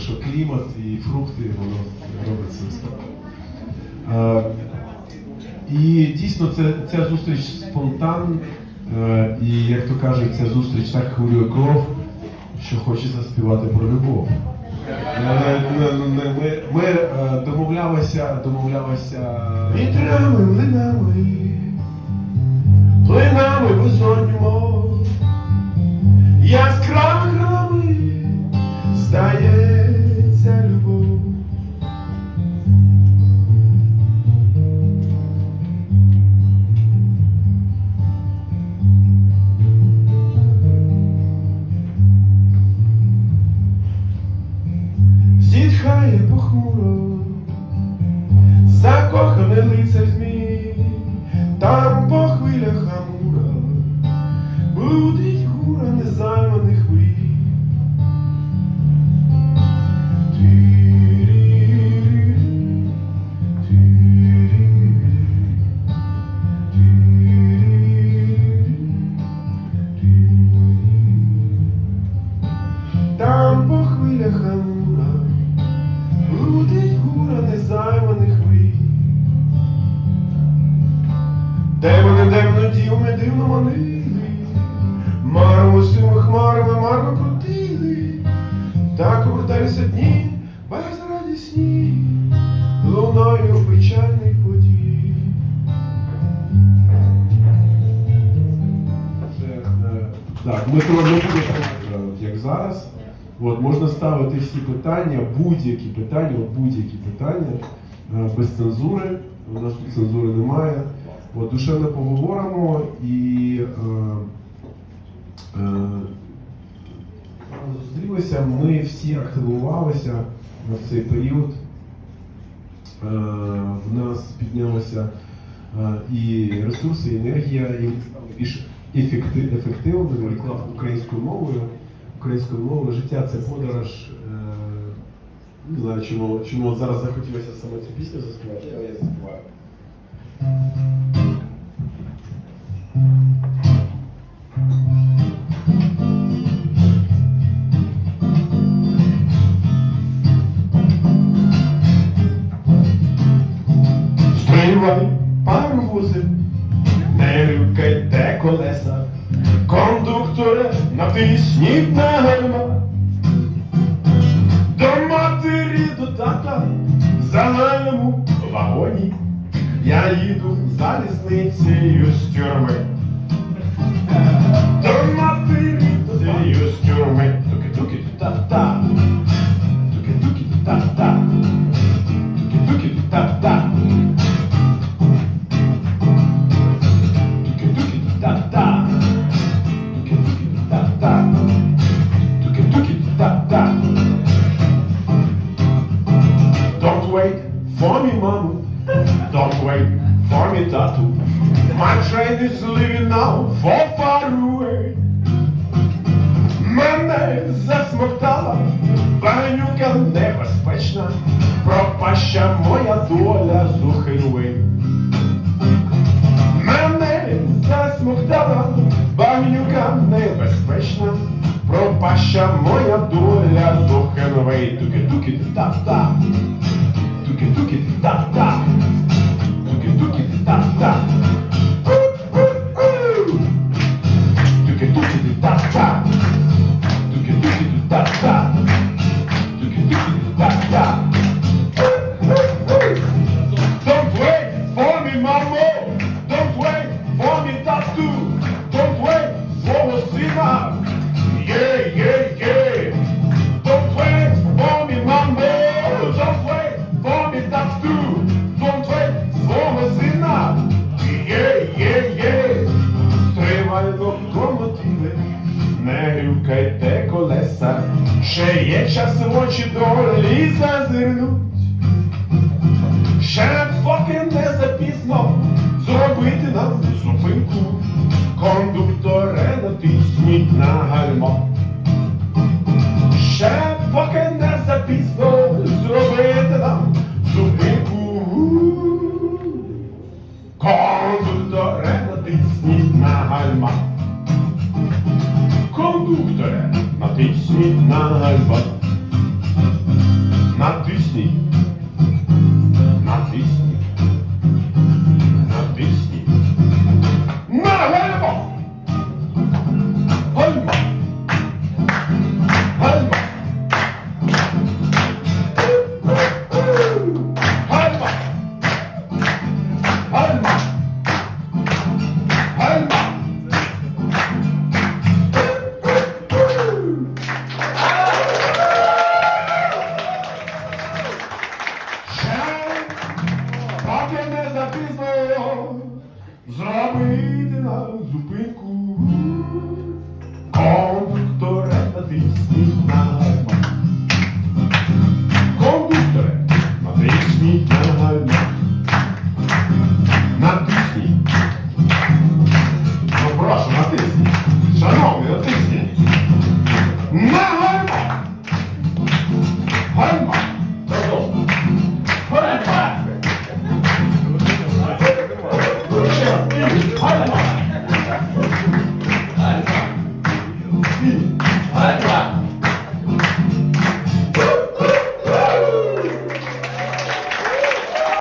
що клімат і фрукти воно робить свою справу. І дійсно це, ця зустріч спонтан, е, і як то кажуть, ця зустріч так хвилює кров, що хочеться співати про любов. Е, Ми, ми, е, домовлялися, домовлялися Вітрами, млинами, плинами безодню Демони демно дівми дивно манили, маримо сими хмарами марно крутили, так оберталися дні безрадісні, луною печальний подій. Так, ми е, як зараз. От, можна ставити всі питання, будь-які питання, будь-які питання е, без цензури. У нас тут цензури немає. От, душевно поговоримо і е, е, зустрілися. Ми всі активувалися в цей період. Е, в нас піднялися е, і ресурси, і енергія, і ми стали більш ефекти- ефективними Відклав українською мовою. Українською мовою життя це подорож. е, Не знаю, чому, чому зараз захотілося саме цю пісню заспівати, але я заспіваю. Стривай, паровози, не рюкайте колеса, кондукторе, натисніть на гальма. До матері, до тата загальному вагоні. Я їду залізницею з тюрми. До матері, до тата tatu. My train is leaving now for far away. Мене засмоктала, багнюка небезпечна, пропаща моя доля зухилуй. Мене засмоктала, багнюка небезпечна, пропаща моя доля зухилуй. Туки-туки та-та, ще є час в очі долі зазирнуть, ще поки не запізно зробити нам зупинку, кондукторе натисніть на гальмо. Ще поки не запізно зробити нам зупинку, кондукторе натисніть на гальма. Кондукторе. Beşi Narbat Not Disney Not Disney поки не запізно зробити на зупинку кондуктора натисніть нам.